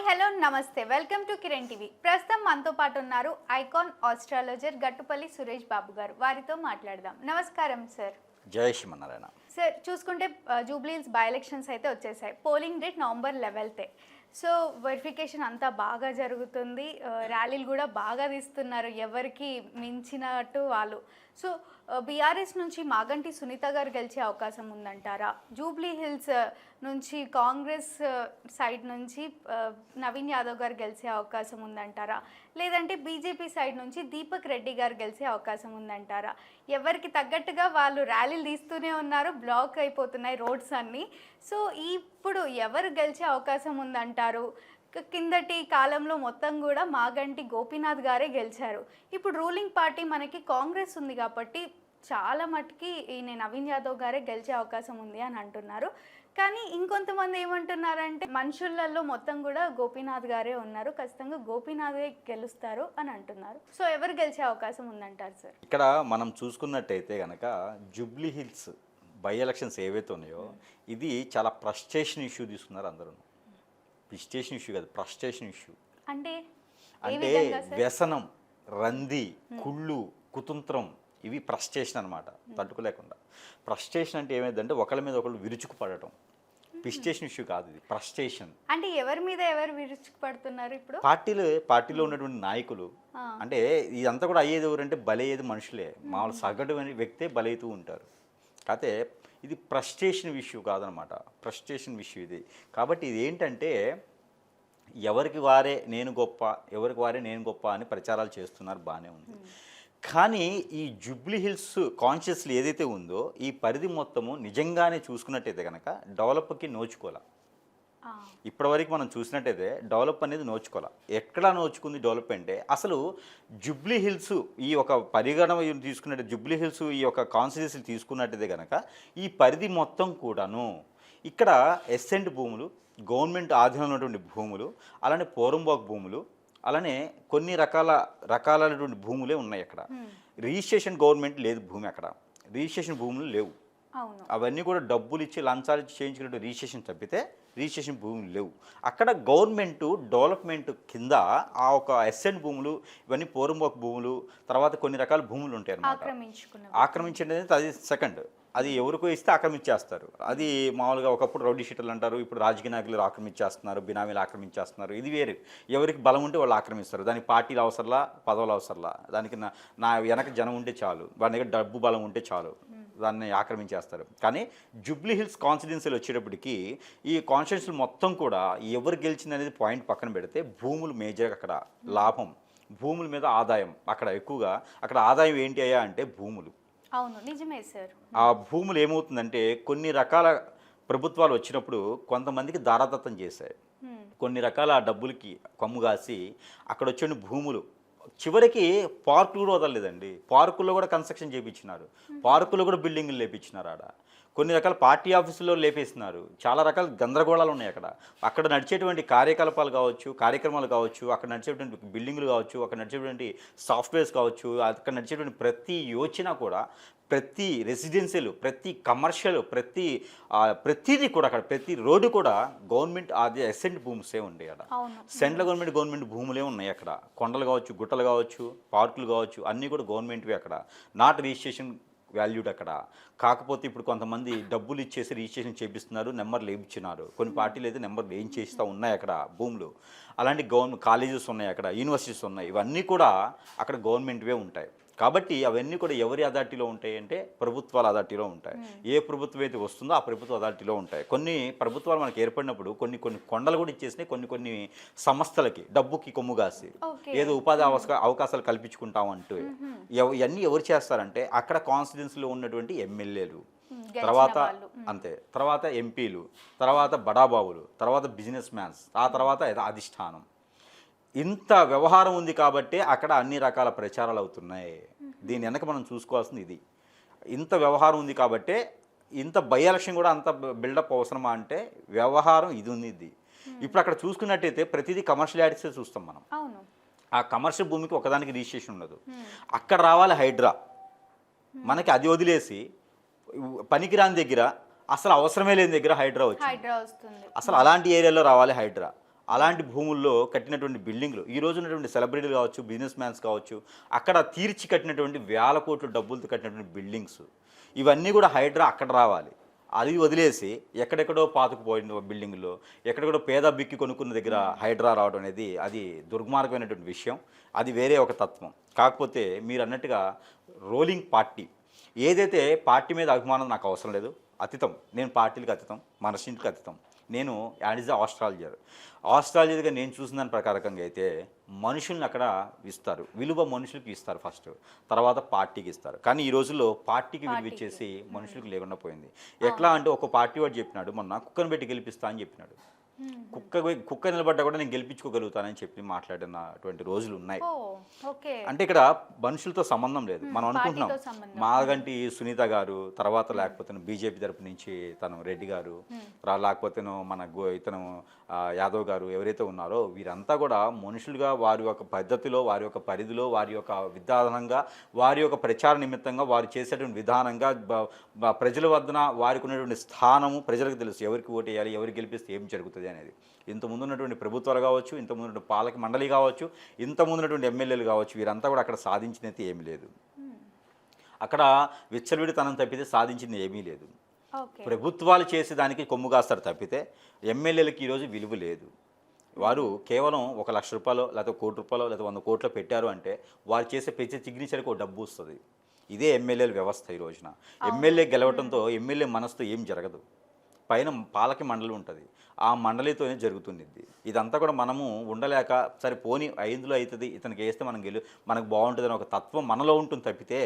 Hi hello నమస్తే. Welcome to Kiran TV. ప్రస్తుతం మనతో పాటు ఉన్నారు ఐకాన్ ఆస్ట్రాలజర్ గట్టుపల్లి సురేష్ బాబు గారు. వారితో మాట్లాడదాం. నమస్కారం సార్. జయ శ్రీమన్నారాయణ. సార్ చూసుకుంటే జూబ్లీహిల్స్ బై ఎలక్షన్స్ అయితే వచ్చేసాయి. పోలింగ్ డేట్ నవంబర్ లెవెల్తే. సో వెరిఫికేషన్ అంతా బాగా జరుగుతుంది. ర్యాలీలు కూడా బాగా తీస్తున్నారు. ఎవరికి మించినట్టు వాళ్ళు. సో బీఆర్ఎస్ నుంచి మాగంటి సునీత గారు గెలిచే అవకాశం ఉందంటారా? జూబ్లీ హిల్స్ నుంచి కాంగ్రెస్ సైడ్ నుంచి నవీన్ యాదవ్ గారు గెలిచే అవకాశం ఉందంటారా? లేదంటే బీజేపీ సైడ్ నుంచి దీపక్ రెడ్డి గారు గెలిచే అవకాశం ఉందంటారా? ఎవరికి తగ్గట్టుగా వాళ్ళు ర్యాలీలు తీస్తూనే ఉన్నారు బ్లాక్ అయిపోతున్నాయి రోడ్స్ అన్నీ. సో ఇప్పుడు ఎవరు గెలిచే అవకాశం ఉందంటారు? కిందటి కాలంలో మొత్తం కూడా మాగంటి గోపీనాథ్ గారే గెలిచారు. ఇప్పుడు రూలింగ్ పార్టీ మనకి కాంగ్రెస్ ఉంది కాబట్టి చాలా మటుకి ఈయన నవీన్ యాదవ్ గారే గెలిచే అవకాశం ఉంది అని అంటున్నారు. కానీ ఇంకొంతమంది ఏమంటున్నారంటే మనుషులలో మొత్తం కూడా గోపీనాథ్ గారే ఉన్నారు. ఖచ్చితంగా గోపీనాథే గెలుస్తారు అని అంటున్నారు. సో ఎవరు గెలిచే అవకాశం ఉందంటారు సార్? ఇక్కడ మనం చూసుకున్నట్టయితే కనుక జూబ్లీ హిల్స్ బై ఎలక్షన్స్ ఏవైతే ఉన్నాయో ఇది చాలా ఫ్రస్ట్రేషన్ ఇష్యూ తీసుకున్నారు అందరూ ప్రిస్టేషన్ ఇష్యూ కాదు ఫ్రస్ట్రేషన్ ఇష్యూ. అంటే అంటే వ్యసనం రంది కుళ్ళు కుతంత్రం ఇవి ఫ్రస్ట్రేషన్ అనమాట తట్టుకోలేకుండా. ఫ్రస్ట్రేషన్ అంటే ఏమైందంటే ఒకళ్ళ మీద ఒకళ్ళు విరుచుకు పడటం ప్రిస్టేషన్ ఇష్యూ కాదు ఇది ఫ్రస్ట్రేషన్ అంటే ఎవరి మీద ఎవరు విరుచుకుపడుతున్నారు ఇప్పుడు? పార్టీలు పార్టీలో ఉన్నటువంటి నాయకులు. అంటే ఇదంతా కూడా అయ్యేది ఎవరంటే బలయ్యేది మనుషులే. మామూలు సగటు అనే వ్యక్తే బలవుతూ ఉంటారు. కాకపోతే ఇది ఫ్రస్ట్రేషన్ ఇష్యూ కాదనమాట. ఫ్రస్ట్రేషన్ ఇష్యూ ఇది. కాబట్టి ఇది ఏంటంటే ఎవరికి వారే నేను గొప్ప ఎవరికి వారే నేను గొప్ప అని ప్రచారాలు చేస్తున్నారు బాగానే ఉంది. కానీ ఈ జూబ్లీ హిల్స్ కాన్షియస్లీ ఏదైతే ఉందో ఈ పరిధి మొత్తము నిజంగానే చూసుకున్నట్టయితే కనుక డెవలప్కి నోచుకోవాలి. ఇప్పటివరకు మనం చూసినట్టయితే డెవలప్ అనేది నోచుకోవాలి. ఎక్కడ నోచుకుంది డెవలప్ అంటే అసలు జుబ్లీ హిల్స్ ఈ ఒక పరిగణ తీసుకున్నట్టు జుబ్లీ హిల్స్ ఈ యొక్క కాన్స్టిట్యూన్సీ తీసుకున్నట్టయితే కనుక ఈ పరిధి మొత్తం కూడాను ఇక్కడ ఎస్సెంట్ భూములు గవర్నమెంట్ ఆధీనంలో ఉన్నటువంటి భూములు అలానే పోరంబాక్ భూములు అలానే కొన్ని రకాల రకాలైనటువంటి భూములే ఉన్నాయి అక్కడ. రిజిస్ట్రేషన్ గవర్నమెంట్ లేదు భూమి అక్కడ. రిజిస్ట్రేషన్ భూములు లేవు. అవును. అవన్నీ కూడా డబ్బులు ఇచ్చి లంచాలు ఇచ్చి చేయించుకున్నట్టు రిజిస్ట్రేషన్ తప్పితే రిజిస్ట్రేషన్ భూములు లేవు. అక్కడ గవర్నమెంట్ డెవలప్మెంట్ కింద ఆ ఒక ఎస్ఎన్ భూములు ఇవన్నీ పోరంబోక్ భూములు తర్వాత కొన్ని రకాల భూములు ఉంటాయి అన్నమాట ఆక్రమించుకున్నారు ఆక్రమించండి అనేది అది సెకండ్ అది ఎవరికో ఇస్తే ఆక్రమించేస్తారు. అది మామూలుగా ఒకప్పుడు రౌడీ షీటర్లు అంటారు ఇప్పుడు రాజకీయ నాయకులు ఆక్రమించేస్తున్నారు బినామీలు ఆక్రమించేస్తున్నారు. ఇది వేరే. ఎవరికి బలం ఉంటే వాళ్ళు ఆక్రమిస్తారు. దానికి పార్టీలు అవసరంలా పదవులు అవసరంలా. దానికి నా నా వెనక జనం ఉంటే చాలు. వాడి దగ్గర డబ్బు బలం ఉంటే చాలు. దాన్ని ఆక్రమించేస్తారు. కానీ జూబ్లీ హిల్స్ కాన్స్టిట్యున్సీలు వచ్చేటప్పటికి ఈ కాన్స్టిట్యున్సీలు మొత్తం కూడా ఎవరు గెలిచింది అనేది పాయింట్ పక్కన పెడితే భూములు మేజర్ అక్కడ లాభం భూముల మీద ఆదాయం. అక్కడ ఎక్కువగా అక్కడ ఆదాయం ఏంటి అయ్యా అంటే భూములు. అవును నిజమే సార్. ఆ భూములు ఏమవుతుందంటే కొన్ని రకాల ప్రభుత్వాలు వచ్చినప్పుడు కొంతమందికి దారాదత్తం చేశాయి. కొన్ని రకాల డబ్బులకి కొమ్ము కాసి అక్కడ వచ్చిన భూములు. చివరికి పార్కులు కూడా వదలలేదండి. పార్కుల్లో కూడా కన్స్ట్రక్షన్ చేయించినారు పార్కుల్లో కూడా బిల్డింగులు లేపించినారు ఆడ. కొన్ని రకాల పార్టీ ఆఫీసుల్లో లేపేస్తున్నారు చాలా రకాల గందరగోళాలు ఉన్నాయి అక్కడ. అక్కడ నడిచేటువంటి కార్యకలాపాలు కావచ్చు కార్యక్రమాలు కావచ్చు అక్కడ నడిచేటువంటి బిల్డింగులు కావచ్చు అక్కడ నడిచేటువంటి సాఫ్ట్వేర్స్ కావచ్చు అక్కడ నడిచేటువంటి ప్రతి యోచన కూడా ప్రతి రెసిడెన్షియల్ ప్రతి కమర్షియల్ ప్రతి ప్రతిదీ కూడా అక్కడ ప్రతి రోడ్డు కూడా గవర్నమెంట్ అది ఎసెంట్ భూమిసే ఉండే అక్కడ. సెంట్రల్ గవర్నమెంట్ గవర్నమెంట్ భూములే ఉన్నాయి అక్కడ. కొండలు కావచ్చు గుట్టలు కావచ్చు పార్కులు కావచ్చు అన్నీ కూడా గవర్నమెంట్వి అక్కడ. నాట్ రిజిస్ట్రేషన్ వాల్యూడ్ అక్కడ. కాకపోతే ఇప్పుడు కొంతమంది డబ్బులు ఇచ్చేసి రిజిస్ట్రేషన్ చేపిస్తున్నారు నెంబర్లు ఇచ్చినారు కొన్ని పార్టీలు అయితే నెంబర్లు ఏం చేస్తూ ఉన్నాయి అక్కడ భూములు. అలాంటి గవర్నమెంట్ కాలేజెస్ ఉన్నాయి అక్కడ యూనివర్సిటీస్ ఉన్నాయి. ఇవన్నీ కూడా అక్కడ గవర్నమెంట్వే ఉంటాయి. కాబట్టి అవన్నీ కూడా ఎవరి అథారిటీలో ఉంటాయి అంటే ప్రభుత్వాల అథారిటీలో ఉంటాయి. ఏ ప్రభుత్వం అయితే వస్తుందో ఆ ప్రభుత్వ అథారిటీలో ఉంటాయి. కొన్ని ప్రభుత్వాలు మనకు ఏర్పడినప్పుడు కొన్ని కొన్ని కొండలు కూడా ఇచ్చేసినాయి కొన్ని కొన్ని సంస్థలకి డబ్బుకి కొమ్ము కాసి. ఏదో ఉపాధి అవస- అవకాశాలు కల్పించుకుంటాం అంటూ. ఎవ- ఇవన్నీ ఎవరు చేస్తారంటే అక్కడ కాన్స్టిట్యున్సీలో ఉన్నటువంటి ఎమ్మెల్యేలు. తర్వాత. అంతే. తర్వాత ఎంపీలు తర్వాత బడాబాబులు తర్వాత బిజినెస్ మ్యాన్స్ ఆ తర్వాత అధిష్టానం. ఇంత వ్యవహారం ఉంది కాబట్టి అక్కడ అన్ని రకాల ప్రచారాలు అవుతున్నాయి. దీని వెనక మనం చూసుకోవాల్సింది ఇది. ఇంత వ్యవహారం ఉంది కాబట్టే ఇంత బై ఎలక్షన్ కూడా అంత బిల్డప్ అవసరమా అంటే వ్యవహారం ఇది ఉంది ఇది. ఇప్పుడు అక్కడ చూసుకున్నట్టయితే ప్రతిదీ కమర్షియాలిటీసే చూస్తాం మనం. ఆ కమర్షియల్ భూమికి ఒకదానికి రిజిస్ట్రేషన్ ఉండదు. అక్కడ రావాలి హైడ్రా. మనకి అది వదిలేసి పనికిరాని దగ్గర అసలు అవసరమే లేని దగ్గర హైడ్రా వచ్చింది. అసలు అలాంటి ఏరియాలో రావాలి హైడ్రా. అలాంటి భూముల్లో కట్టినటువంటి బిల్డింగ్లు ఈ రోజు ఉన్నటువంటి సెలబ్రిటీలు కావచ్చు బిజినెస్ మ్యాన్స్ కావచ్చు అక్కడ తీర్చి కట్టినటువంటి వేల కోట్ల డబ్బులతో కట్టినటువంటి బిల్డింగ్స్. ఇవన్నీ కూడా హైడ్రా అక్కడ రావాలి. అది వదిలేసి ఎక్కడెక్కడో పాతుకుపోయిన బిల్డింగ్లో ఎక్కడెక్కడో పేద బిక్కి కొనుక్కున్న దగ్గర హైడ్రా రావడం అనేది అది దుర్మార్గమైనటువంటి విషయం. అది వేరే ఒక తత్వం. కాకపోతే మీరు అన్నట్టుగా రోలింగ్ పార్టీ. ఏదైతే పార్టీ మీద అభిమానం నాకు అవసరం లేదు అతీతం. నేను పార్టీలకు అతీతం మనసింటికి అతీతం. నేను యాడ్ ఇస్ ఆస్ట్రాలజర్ ఆస్ట్రాలజర్గా నేను చూసిన దాని ప్రకారకంగా అయితే మనుషుల్ని అక్కడ ఇస్తారు. విలువ మనుషులకి ఇస్తారు ఫస్ట్ తర్వాత పార్టీకి ఇస్తారు. కానీ ఈ రోజుల్లో పార్టీకి విలువ ఇచ్చేసి మనుషులకు లేకుండా పోయింది. ఎట్లా అంటే ఒక పార్టీ వాడు చెప్పినాడు మొన్న కుక్కను పెట్టి గెలిపిస్తా అని చెప్పినాడు. కుక్క కుక్క నిలబడ్డా కూడా నేను గెలిపించుకోగలుగుతానని చెప్పి మాట్లాడినటువంటి రోజులు ఉన్నాయి. ఓకే అంటే ఇక్కడ మనుషులతో సంబంధం లేదు. మనం అనుకుంటున్నాం. మాగంటి సునీత గారు తర్వాత లేకపోతే బీజేపీ తరపు నుంచి తను రెడ్డి గారు లేకపోతే మన గో- ఇతను యాదవ్ గారు ఎవరైతే ఉన్నారో వీరంతా కూడా మనుషులుగా వారి యొక్క పద్ధతిలో వారి యొక్క పరిధిలో వారి యొక్క విధానంగా వారి యొక్క ప్రచార నిమిత్తంగా వారు చేసేటువంటి విధానంగా ప్రజల వద్దన వారికి ఉన్నటువంటి స్థానము ప్రజలకు తెలుసు. ఎవరికి ఓటు వేయాలి ఎవరికి గెలిపిస్తే ఏం జరుగుతుంది అనేది. ఇంతకుముందు ఉన్నటువంటి ప్రభుత్వాలు కావచ్చు ఇంతకుముందు ఉన్నటువంటి పాలక మండలి కావచ్చు ఇంతకుముందు ఉన్నటువంటి ఎమ్మెల్యేలు కావచ్చు వీరంతా కూడా అక్కడ సాధించినది ఏమీ లేదు. అక్కడ విచ్చలవిడితనం తప్పితే సాధించింది ఏమీ లేదు. ప్రభుత్వాలు చేసే దానికి కొమ్ము కాస్తారు తప్పితే ఎమ్మెల్యేలకు ఈరోజు విలువ లేదు. వారు కేవలం ఒక లక్ష రూపాయలు లేకపోతే కోటి రూపాయలు లేదా వంద కోట్లు పెట్టారు అంటే వారు చేసే ప్రతి సిగ్నేచర్కి ఒక డబ్బు వస్తుంది. ఇదే ఎమ్మెల్యేల వ్యవస్థ ఈ రోజున. ఎమ్మెల్యే గెలవడంతో ఎమ్మెల్యే మనసుతో ఏం జరగదు. పైన పాలక మండలి ఉంటుంది. ఆ మండలితోనే జరుగుతుంది ఇది. ఇదంతా కూడా మనము ఉండలేక సరే పోని ఐదులో అవుతుంది ఇతనికి వేస్తే మనం గెలు మనకు బాగుంటుంది అని ఒక తత్వం మనలో ఉంటుంది తప్పితే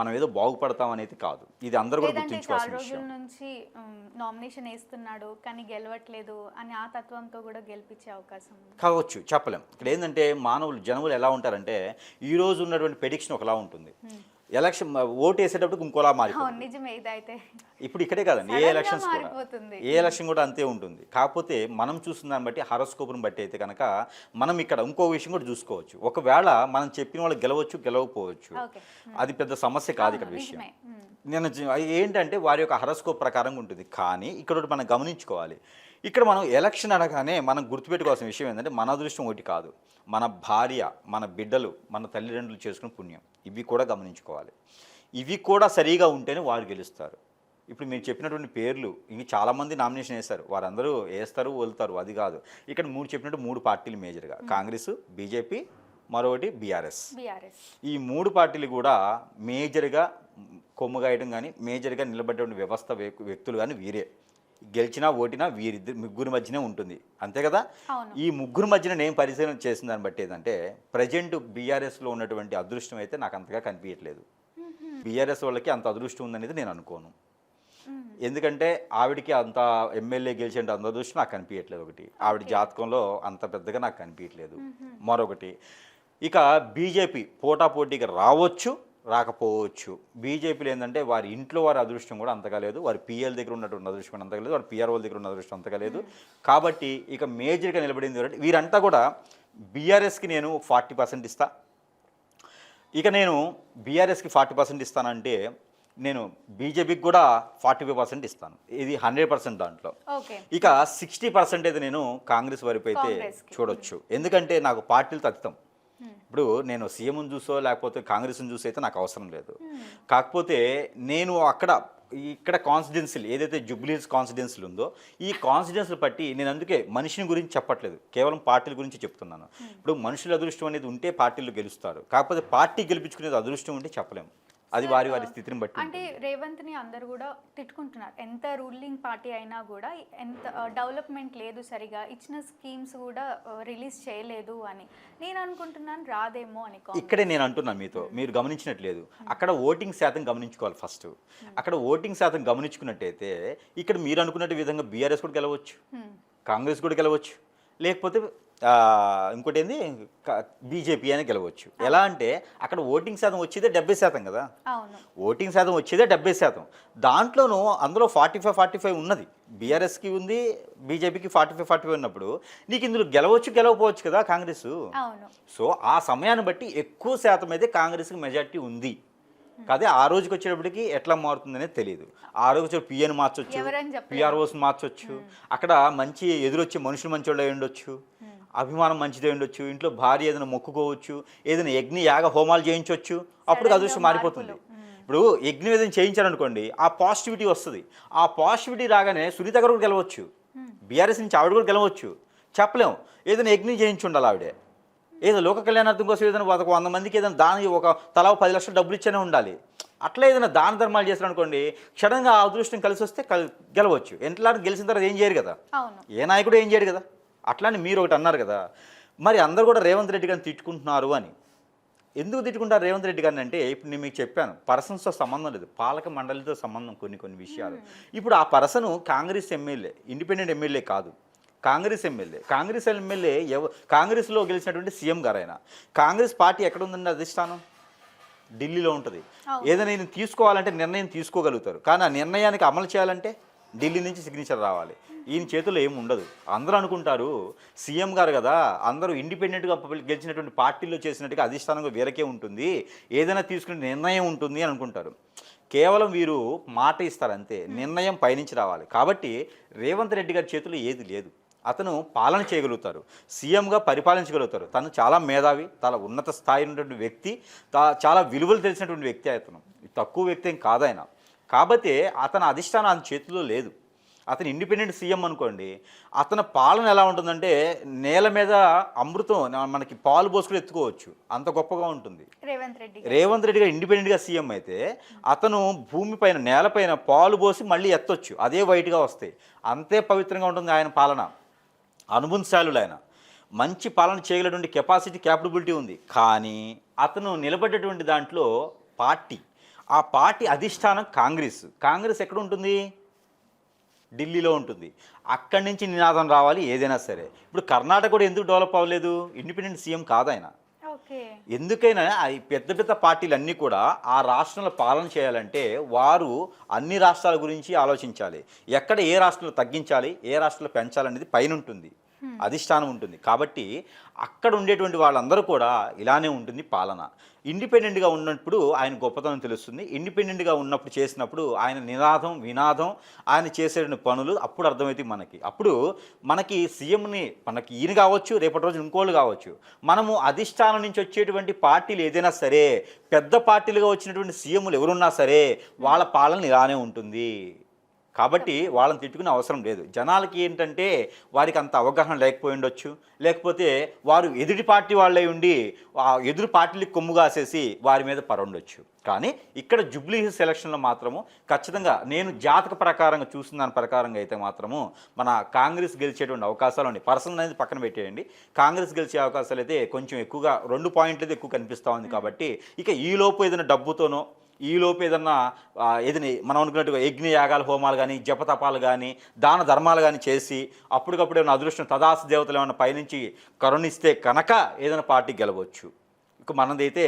మనం ఏదో బాగుపడతాం అనేది కాదు. ఇది అందరూ కూడా గుర్తుంచుకోవాల్సిన విషయం. నుంచి నామినేషన్ వేస్తున్నాడు కానీ గెలవట్లేదు అని ఆ తత్వంతో కూడా గెలిపించే అవకాశం కావచ్చు చెప్పలేం. ఇక్కడ ఏంటంటే మానవులు జనములు ఎలా ఉంటారంటే ఈ రోజు ఉన్నటువంటి ప్రెడిక్షన్ ఒకలా ఉంటుంది. ఎలక్షన్ ఓటు వేసేటప్పుడు ఇంకోలా నిజమే ఇదైతే. ఇప్పుడు ఇక్కడే కాదండి ఏ ఎలక్షన్స్ కూడా. ఏ ఎలక్షన్ కూడా అంతే ఉంటుంది. కాకపోతే మనం చూసిన దాన్ని బట్టి హరస్కోపుని బట్టి అయితే కనుక మనం ఇక్కడ ఇంకో విషయం కూడా చూసుకోవచ్చు. ఒకవేళ మనం చెప్పిన వాళ్ళు గెలవచ్చు గెలవకపోవచ్చు. అది పెద్ద సమస్య కాదు ఇక్కడ విషయం. నేను ఏంటంటే వారి యొక్క హరస్కోప్ ప్రకారంగా ఉంటుంది. కానీ ఇక్కడ మనం గమనించుకోవాలి. ఇక్కడ మనం ఎలక్షన్ అనగానే మనం గుర్తుపెట్టుకోవాల్సిన విషయం ఏంటంటే మన అదృష్టం ఒకటి కాదు. మన భార్య మన బిడ్డలు మన తల్లిదండ్రులు చేసుకున్న పుణ్యం. ఇవి కూడా గమనించుకోవాలి. ఇవి కూడా సరిగా ఉంటేనే వారు గెలుస్తారు. ఇప్పుడు మీరు చెప్పినటువంటి పేర్లు ఇంక చాలామంది నామినేషన్ వేస్తారు. వారందరూ వేస్తారు వెళ్తారు అది కాదు. ఇక్కడ మూడు చెప్పినట్టు మూడు పార్టీలు మేజర్గా. కాంగ్రెస్ బీజేపీ మరొకటి బీఆర్ఎస్. బీఆర్ఎస్. ఈ మూడు పార్టీలు కూడా మేజర్గా కొమ్ముగాయడం కానీ మేజర్గా నిలబడ్డ వ్యవస్థ వ్యక్- వ్యక్తులు కానీ వీరే. గెలిచినా ఓటినా వీరిద్దరు ముగ్గురు మధ్యనే ఉంటుంది. అంతే కదా. ఈ ముగ్గురు మధ్యన నేను పరిశీలన చేసిన దాన్ని బట్టి ఏంటంటే ప్రజెంట్ బీఆర్ఎస్లో ఉన్నటువంటి అదృష్టం అయితే నాకు అంతగా కనిపించట్లేదు బీఆర్ఎస్ వాళ్ళకి అంత అదృష్టం ఉందనేది నేను అనుకోను. ఎందుకంటే ఆవిడకి అంత ఎమ్మెల్యే గెలిచేంత అంత అదృష్టం నాకు కనిపించట్లేదు ఒకటి. ఆవిడ జాతకంలో అంత పెద్దగా నాకు కనిపించట్లేదు మరొకటి. ఇక బీజేపీ పోటాపోటీగా రావచ్చు. రాకపోవచ్చు. బీజేపీలో ఏంటంటే వారి ఇంట్లో వారి అదృష్టం కూడా అంతగా లేదు. వారి పిఎల్ దగ్గర ఉన్నటువంటి అదృష్టం కూడా అంతగా లేదు. వారి పిఆర్ఓ దగ్గర ఉన్న అదృష్టం అంతగా లేదు. కాబట్టి ఇక మేజర్గా నిలబడింది వీరంతా కూడా బీఆర్ఎస్కి నేను ఫార్టీ పర్సెంట్ ఇస్తా. ఇక నేను బీఆర్ఎస్కి ఫార్టీ పర్సెంట్ ఇస్తానంటే నేను బీజేపీకి కూడా ఫార్టీ ఫైవ్ పర్సెంట్ ఇస్తాను. ఇది హండ్రెడ్ పర్సెంట్ దాంట్లో. ఇక సిక్స్టీ పర్సెంట్ అయితే నేను కాంగ్రెస్ వైపు అయితే. చూడొచ్చు. ఎందుకంటే నాకు పార్టీలు తత్తం ఇప్పుడు నేను సీఎంను చూసో లేకపోతే కాంగ్రెస్ని చూసో అయితే నాకు అవసరం లేదు. కాకపోతే నేను అక్కడ ఇక్కడ కాన్సిడెన్సీలు ఏదైతే జుబ్లీస్ కాన్సిడెన్సీలు ఉందో ఈ కాన్సిడెన్స్లు బట్టి నేను అందుకే మనిషిని గురించి చెప్పట్లేదు. కేవలం పార్టీల గురించి చెప్తున్నాను. ఇప్పుడు మనుషుల అదృష్టం అనేది ఉంటే పార్టీలు గెలుస్తారు. కాకపోతే పార్టీ గెలిపించుకునేది అదృష్టం ఉంటే చెప్పలేము. అది వారి వారి స్థితిని బట్టి అంటే రేవంత్ని అందరు కూడా తిట్టుకుంటున్నారు. ఎంత రూలింగ్ పార్టీ అయినా కూడా ఎంత డెవలప్మెంట్ లేదు సరిగా ఇచ్చిన స్కీమ్స్ కూడా రిలీజ్ చేయలేదు అని. నేను అనుకుంటున్నాను రాదేమో అని. ఇక్కడే నేను అంటున్నా మీతో. మీరు గమనించినట్లేదు అక్కడ ఓటింగ్ శాతం గమనించుకోవాలి ఫస్ట్ అక్కడ ఓటింగ్ శాతం గమనించుకున్నట్టయితే ఇక్కడ మీరు అనుకున్నట్టు విధంగా బీఆర్ఎస్ కూడా గెలవచ్చు. Hmm. కాంగ్రెస్ కూడా గెలవచ్చు. లేకపోతే ఇంకోటి ఏంది? బీజేపీ అని గెలవచ్చు. ఎలా అంటే అక్కడ ఓటింగ్ శాతం వచ్చేదే డెబ్బై శాతం కదా? ఓటింగ్ శాతం వచ్చేదే డెబ్బై శాతం. దాంట్లోనూ అందులో ఫార్టీ ఫైవ్ ఫార్టీ ఫైవ్ ఉన్నది. బీఆర్ఎస్కి ఉంది బీజేపీకి ఫార్టీ ఫైవ్ ఫార్టీ ఫైవ్ ఉన్నప్పుడు. నీకు ఇందులో గెలవచ్చు గెలవకపోవచ్చు కదా కాంగ్రెస్? సో ఆ సమయాన్ని బట్టి ఎక్కువ శాతం అయితే కాంగ్రెస్కి మెజార్టీ ఉంది. అదే ఆ రోజుకి వచ్చేటప్పటికి ఎట్లా మారుతుందనేది తెలియదు ఆ రోజు వచ్చే పిఎన్ మార్చొచ్చు ఎవరని చెప్పలేము. పిఆర్ఓస్ మార్చొచ్చు. అక్కడ మంచి ఎదురొచ్చే మనుషులు మంచోళ్ళు అయి ఉండొచ్చు అభిమానం మంచిదే ఉండొచ్చు ఇంట్లో భార్య ఏదైనా మొక్కుకోవచ్చు ఏదైనా యజ్ఞ యాగ హోమాలు చేయించవచ్చు అప్పుడు అదృష్టం మారిపోతుంది. ఇప్పుడు యజ్ఞం ఏదైనా చేయించారనుకోండి ఆ పాజిటివిటీ వస్తుంది. ఆ పాజిటివిటీ రాగానే సునీత గారు కూడా గెలవచ్చు. బీఆర్ఎస్ నుంచి ఆవిడ కూడా గెలవచ్చు. చెప్పలేం. ఏదైనా యజ్ఞం చేయించి ఉండాలి ఆవిడే. ఏదో లోక కళ్యాణార్థం కోసం ఏదైనా ఒక వంద మందికి ఏదైనా దాని ఒక తలా పది లక్షలు డబ్బులు ఇచ్చేనే ఉండాలి. అట్లా ఏదైనా దాన ధర్మాలు చేశారనుకోండి క్షణంగా ఆ అదృష్టం కలిసి వస్తే కల్ గెలవచ్చు. ఎంతలా గెలిచిన తర్వాత ఏం చేయరు కదా. ఏ నాయకుడు ఏం చేయడు కదా. అట్లానే మీరు ఒకటి అన్నారు కదా మరి అందరు కూడా రేవంత్ రెడ్డి గారిని తిట్టుకుంటున్నారు అని. ఎందుకు తిట్టుకుంటారు రేవంత్ రెడ్డి గారిని అంటే ఇప్పుడు నేను మీకు చెప్పాను పర్సన్స్తో సంబంధం లేదు పాలక మండలితో సంబంధం కొన్ని కొన్ని విషయాలు. ఇప్పుడు ఆ person Congress MLA independent MLA కాదు కాంగ్రెస్ ఎమ్మెల్యే కాంగ్రెస్ ఎమ్మెల్యే ఎవ కాంగ్రెస్లో గెలిచినటువంటి సీఎం గారైనా. కాంగ్రెస్ పార్టీ ఎక్కడ ఉందండి అధిష్టానం? ఢిల్లీలో ఉంటుంది. ఏదైనా నేను తీసుకోవాలంటే నిర్ణయం తీసుకోగలుగుతారు. కానీ ఆ నిర్ణయానికి అమలు చేయాలంటే ఢిల్లీ నుంచి సిగ్నేచర్ రావాలి. ఈయన చేతుల్లో ఏమి ఉండదు. అందరూ అనుకుంటారు సీఎం గారు కదా అందరూ ఇండిపెండెంట్గా గెలిచినటువంటి పార్టీలో చేసినట్టుగా అధిష్టానంగా వీరకే ఉంటుంది. ఏదైనా తీసుకునే నిర్ణయం ఉంటుంది అని అనుకుంటారు. కేవలం వీరు మాట ఇస్తారు అంతే నిర్ణయం పైనుంచి రావాలి. కాబట్టి రేవంత్ రెడ్డి గారి చేతిలో ఏది లేదు. అతను పాలన చేయగలుగుతారు. సీఎంగా పరిపాలించగలుగుతారు. తను చాలా మేధావి చాలా ఉన్నత స్థాయి ఉన్నటువంటి వ్యక్తి తా- చాలా విలువలు తెలిసినటువంటి వ్యక్తి అతను. తక్కువ వ్యక్తి ఏం కాదాయన కాబట్టి అతని అధిష్టానం ఆయన చేతిలో లేదు. అతను ఇండిపెండెంట్ సీఎం అనుకోండి అతని పాలన ఎలా ఉంటుందంటే నేల మీద అమృతం మనకి పాలు పోసుకుని ఎత్తుకోవచ్చు. అంత గొప్పగా ఉంటుంది. రేవంత్ రెడ్డి. రేవంత్ రెడ్డి గారు ఇండిపెండెంట్గా సీఎం అయితే అతను భూమిపైన నేలపైన పాలు పోసి మళ్ళీ ఎత్తొచ్చు. అదే వైట్గా వస్తాయి. అంతే పవిత్రంగా ఉంటుంది ఆయన పాలన. అనుభూతిశాలులు ఆయన మంచి పాలన చేయగలటువంటి కెపాసిటీ క్యాపబిలిటీ ఉంది. కానీ అతను నిలబడ్డటువంటి దాంట్లో పార్టీ ఆ పార్టీ అధిష్టానం కాంగ్రెస్. కాంగ్రెస్ ఎక్కడ ఉంటుంది ఢిల్లీలో ఉంటుంది. అక్కడి నుంచి నినాదం రావాలి ఏదైనా సరే. ఇప్పుడు కర్ణాటక కూడా ఎందుకు డెవలప్ అవ్వలేదు? ఇండిపెండెంట్ సీఎం కాదాయన. ఎందుకైనా ఈ పెద్ద పెద్ద పార్టీలు అన్నీ కూడా ఆ రాష్ట్రంలో పాలన చేయాలంటే వారు అన్ని రాష్ట్రాల గురించి ఆలోచించాలి. ఎక్కడ ఏ రాష్ట్రంలో తగ్గించాలి ఏ రాష్ట్రంలో పెంచాలనేది పైన ఉంటుంది. అధిష్టానం ఉంటుంది. కాబట్టి అక్కడ ఉండేటువంటి వాళ్ళందరూ కూడా ఇలానే ఉంటుంది పాలన. ఇండిపెండెంట్గా ఉన్నప్పుడు ఆయన గొప్పతనం తెలుస్తుంది. ఇండిపెండెంట్గా ఉన్నప్పుడు చేసినప్పుడు ఆయన నినాదం వినాదం ఆయన చేసే పనులు అప్పుడు అర్థమవుతాయి మనకి. అప్పుడు మనకి సీఎంని మనకి ఈయన కావచ్చు రేపటి రోజు ఇంకోళ్ళు కావచ్చు. మనము అధిష్టానం నుంచి వచ్చేటువంటి పార్టీలు ఏదైనా సరే పెద్ద పార్టీలుగా వచ్చినటువంటి సీఎంలు ఎవరున్నా సరే వాళ్ళ పాలన ఇలానే ఉంటుంది. కాబట్టి వాళ్ళని తిట్టుకునే అవసరం లేదు. జనాలకి ఏంటంటే వారికి అంత అవగాహన లేకపోయి ఉండొచ్చు. లేకపోతే వారు ఎదుటి పార్టీ వాళ్ళై ఉండి ఆ ఎదురు పార్టీలకు కొమ్ము కాసేసి వారి మీద పరుండొచ్చు కానీ ఇక్కడ జుబ్లీ హిల్స్ ఎలక్షన్లో మాత్రము ఖచ్చితంగా నేను జాతక ప్రకారంగా చూసిన దాని ప్రకారంగా అయితే మాత్రము మన కాంగ్రెస్ గెలిచేటువంటి అవకాశాలు ఉన్నాయి. పర్సన్ అనేది పక్కన పెట్టేయండి. కాంగ్రెస్ గెలిచే అవకాశాలు అయితే కొంచెం ఎక్కువగా రెండు పాయింట్లు అయితే ఎక్కువ కనిపిస్తూ ఉంది కాబట్టి ఇక ఈ లోపు ఏదైనా డబ్బుతోనో ఈలోపు ఏదన్నా ఏదైనా మనం అనుకున్నట్టుగా యజ్ఞ యాగాలు హోమాలు కానీ జపతపాలు కానీ దాన ధర్మాలు కానీ చేసి అప్పటికప్పుడు ఏమైనా అదృష్టం తదాస దేవతలు ఏమైనా పైనుంచి కరుణిస్తే కనుక ఏదైనా పార్టీ గెలవచ్చు. ఇక మనదైతే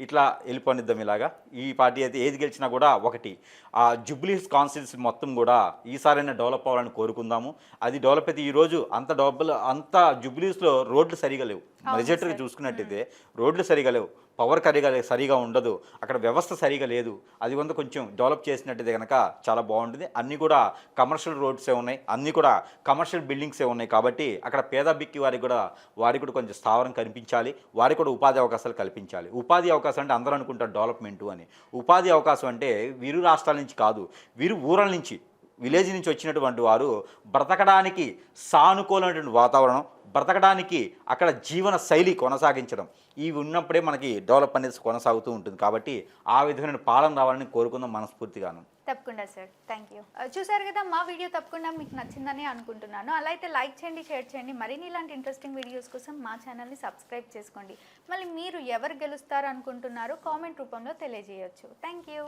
ఇట్లా వెళ్ళిపోనిద్దాం ఇలాగా. ఈ పార్టీ అయితే ఏది గెలిచినా కూడా ఒకటి. ఆ జుబ్లీస్ కాన్స్టిట్యూన్సీ మొత్తం కూడా ఈసారైనా డెవలప్ అవ్వాలని కోరుకుందాము. అది డెవలప్ అయితే ఈరోజు అంత డబ్బులు అంత జుబ్లీస్లో రోడ్లు సరిగా లేవు. రిజల్ట్గా చూసుకున్నట్టయితే రోడ్లు సరిగా లేవు. పవర్ సరిగా సరిగా ఉండదు. అక్కడ వ్యవస్థ సరిగా లేదు. అది కొంత కొంచెం డెవలప్ చేసినట్టయితే కనుక చాలా బాగుంటుంది. అన్నీ కూడా కమర్షియల్ రోడ్సే ఉన్నాయి. అన్నీ కూడా కమర్షియల్ బిల్డింగ్సే ఉన్నాయి కాబట్టి అక్కడ పేద బిక్కి వారికి కూడా వారికి కూడా కొంచెం స్థావరం కనిపించాలి. వారికి కూడా ఉపాధి అవకాశాలు కల్పించాలి. ఉపాధి అవకాశం అంటే అందరూ అనుకుంటారు డెవలప్మెంట్ అని. ఉపాధి అవకాశం అంటే వీరు రాష్ట్రాల నుంచి కాదు వీరు ఊరల నుంచి విలేజ్ నుంచి వచ్చినటువంటి వారు బ్రతకడానికి సానుకూలమైనటువంటి వాతావరణం బ్రతకడానికి అక్కడ జీవన శైలి కొనసాగించడం. ఇవి ఉన్నప్పుడే మనకి డెవలప్ అనేది కొనసాగుతూ ఉంటుంది. కాబట్టి ఆ విధమైన పాలన రావాలని కోరుకుందాం మనస్ఫూర్తిగాను. తప్పకుండా సార్. థ్యాంక్ యూ uh, చూసారు కదా మా వీడియో తప్పకుండా మీకు నచ్చిందని అనుకుంటున్నాను. అలా అయితే లైక్ చేయండి షేర్ చేయండి. మరిన్ని ఇలాంటి ఇంట్రెస్టింగ్ వీడియోస్ కోసం మా ఛానల్ని సబ్స్క్రైబ్ చేసుకోండి. మళ్ళీ మీరు ఎవరు గెలుస్తారు అనుకుంటున్నారో కామెంట్ రూపంలో తెలియజేయచ్చు. Thank you